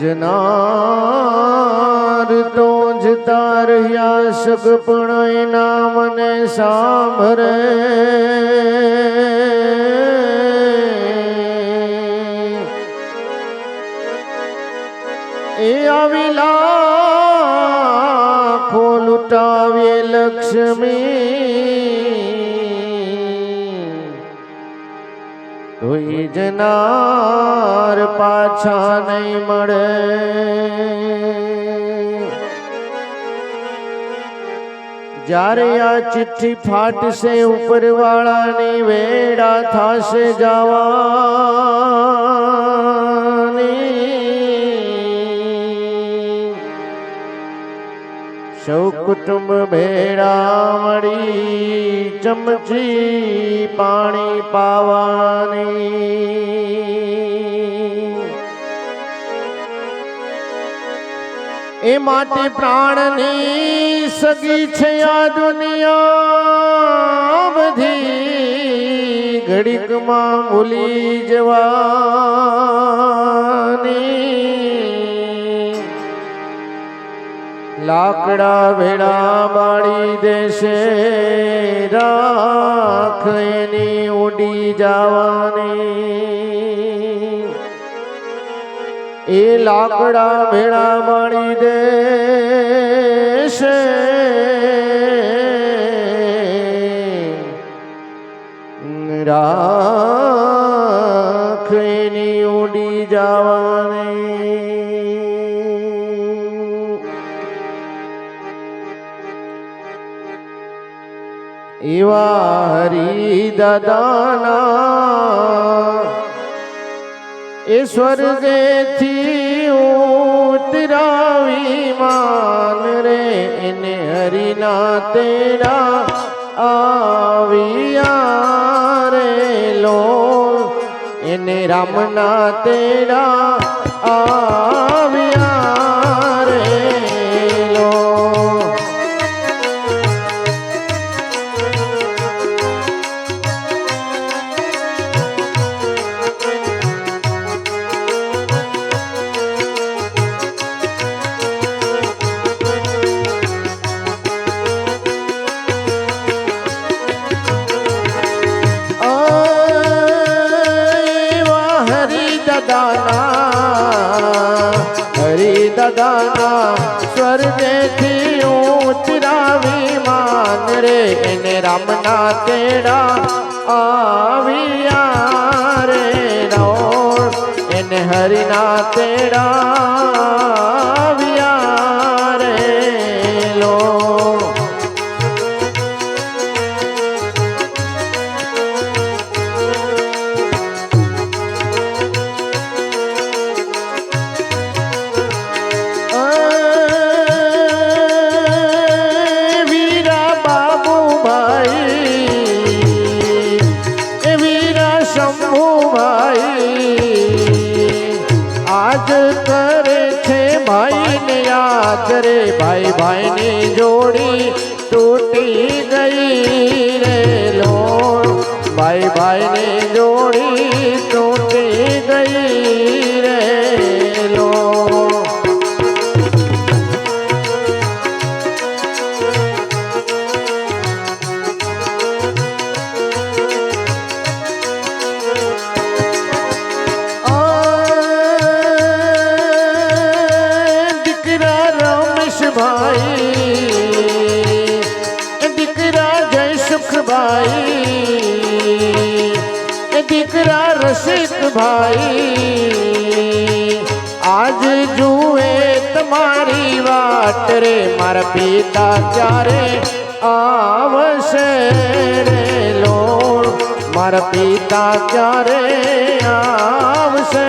જનાર તો જતા રહ્યા સગપણ એના મને સાંભરે. એ આવેલા લાખો લૂંટાવીએ લક્ષ્મી. તોય જનાર પાછા નહીં મળે. જ્યારે આ ચિઠ્ઠી ફાટશે, ઉપરવાળાની વેડા થાશે જવાની. સૌ કુટુંબ ભેળા મળી ચમચી પાણી પાવાની. એ માટે પ્રાણની સગી છે આ દુનિયા બધી ઘડીકમાં ભૂલી જવાની. લાકડા ભેળા બાળી દેશે. રાખ ઉડી જવાની. એ લાકડા ભેળા બાળી દેશે. રાખ ઉડી જવાની. એવા હરી દાદાના એ સ્વર્ગેથી ઉતરાવી માન રે, એને હરિના તેડા આવ્યા રે લો. એને રામના તેડા આવ્યા સ્વર્ગેથી ઉતરાવી માન રે એને રામના તેડા આવ્યા રે. રો એને હરિના તેડા રે ભાઈ ભાઈની જોડી તૂટી ગઈ રે લો ભાઈ ભાઈની રસિકભાઈ આજ જુએ તમારી વાત રે, મારા પિતા ક્યારે આવશે રે લો મારા પિતા ક્યારે આવશે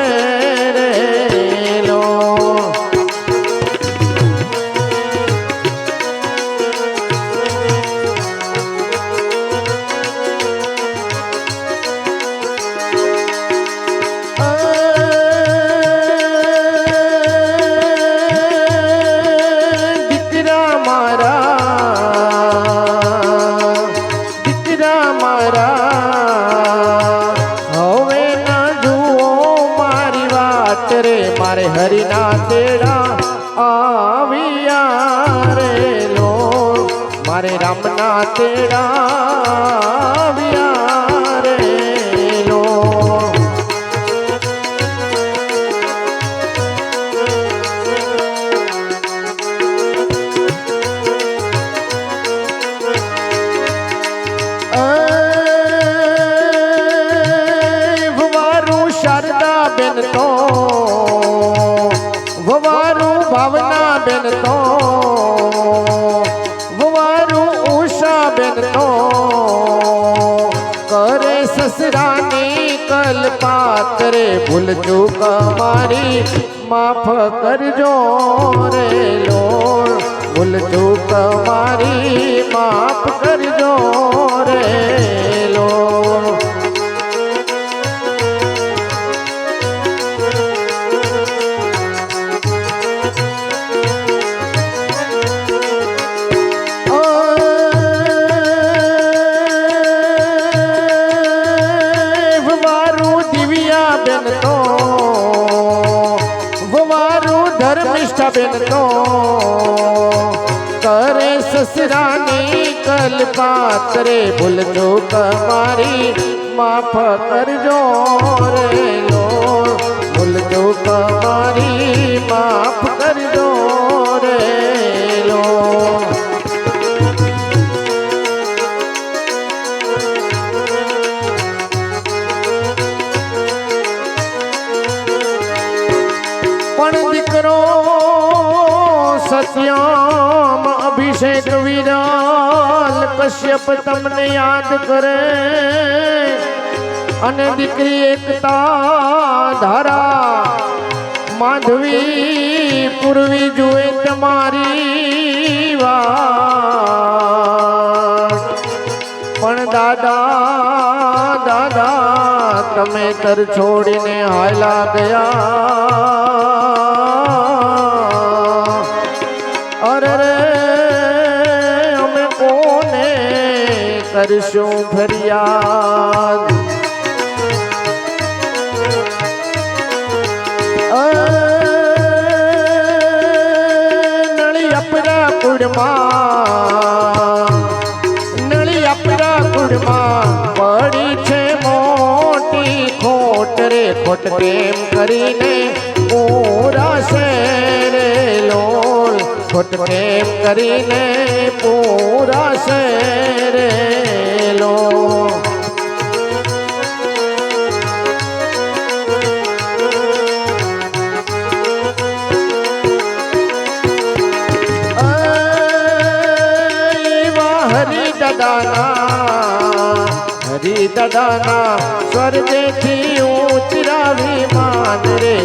મારે રામના તેડા તો કરે સસરાની કલ્પાત રે ભૂલ ચૂક મારી માફ કરજો રે લોલ ભૂલ ચૂક મારી માફ કરજો બેન તો. વવારું ધર્મિષ્ઠા બેન તો. કરે સસરાની કલ્પાત રે ભૂલ ચૂક મારી માફ કરજો રે લો ભૂલ ચૂક મારી માફ કરજો સત્યમ અભિષેક વિરાલ કશ્યપ તમને યાદ કરે. અને દીકરી એકતા ધારા માધવી પૂર્વી જુએ તમારી વાત. પણ દાદા દાદા, તમે તર છોડીને હાયલા ગયા. કરશું ફરિયાદ. નળી અપરા કુડમાં નળી આપણા કુડમાં પડી છે મોટી ખોટ રે, ખોટ પ્રેમ કરીને પૂરા શેરે લોલ ખોટ કેમ કરીને પૂરા રે લોલ એવા દાદાના હરિ દાદાના સ્વર્ગેથી ઉતરાવી માન રે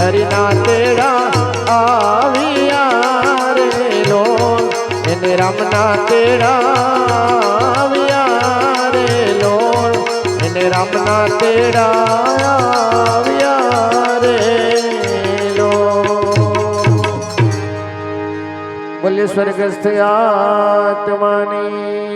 હરિના તેડા આવ્યા રે લો. એને રામના તેડા આવ્યા રે લો. એને રામના તેડા આવ્યા રે લો. બોલે સ્વર્ગસ્થ આત્માની.